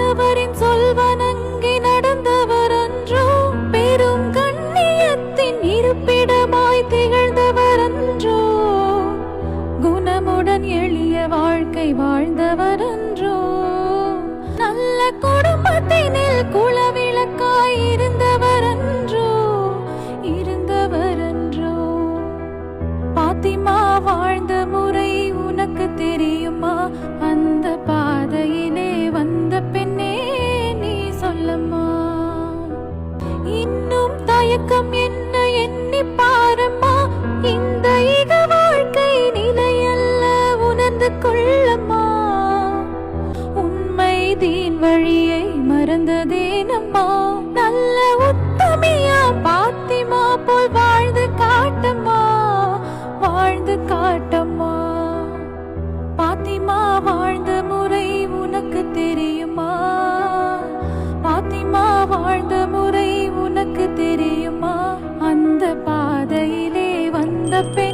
வானவரின் சொல்வனங்கி நடந்தவர் அன்றோ பெரும் கண்ணியத்தின் இருப்பிடமாய் திகழ்ந்தவர் அன்றோ குணமுடன் எளிய வாழ்க்கை வாழ்ந்தவர் அன்றோ நல்ல குடும்பத்தினில் குலவிளக்காய் இருந்தவர் அன்றோ இருந்தவர் அன்றோ பாத்திமா வாழ்ந்த முறை உனக்கு தெரியுமா? அந்த பா இன்னும் என்ன எண்ணி பாரம்மா இந்த இக வாழ்க்கை நிலையல்ல உணர்ந்து கொள்ளம்மா. உண்மை தீன் வழியை மறந்ததேனம்மா நல்ல உத்தமியா பாத்திமா போல் வாழ்ந்து காட்ட முறை உனக்கு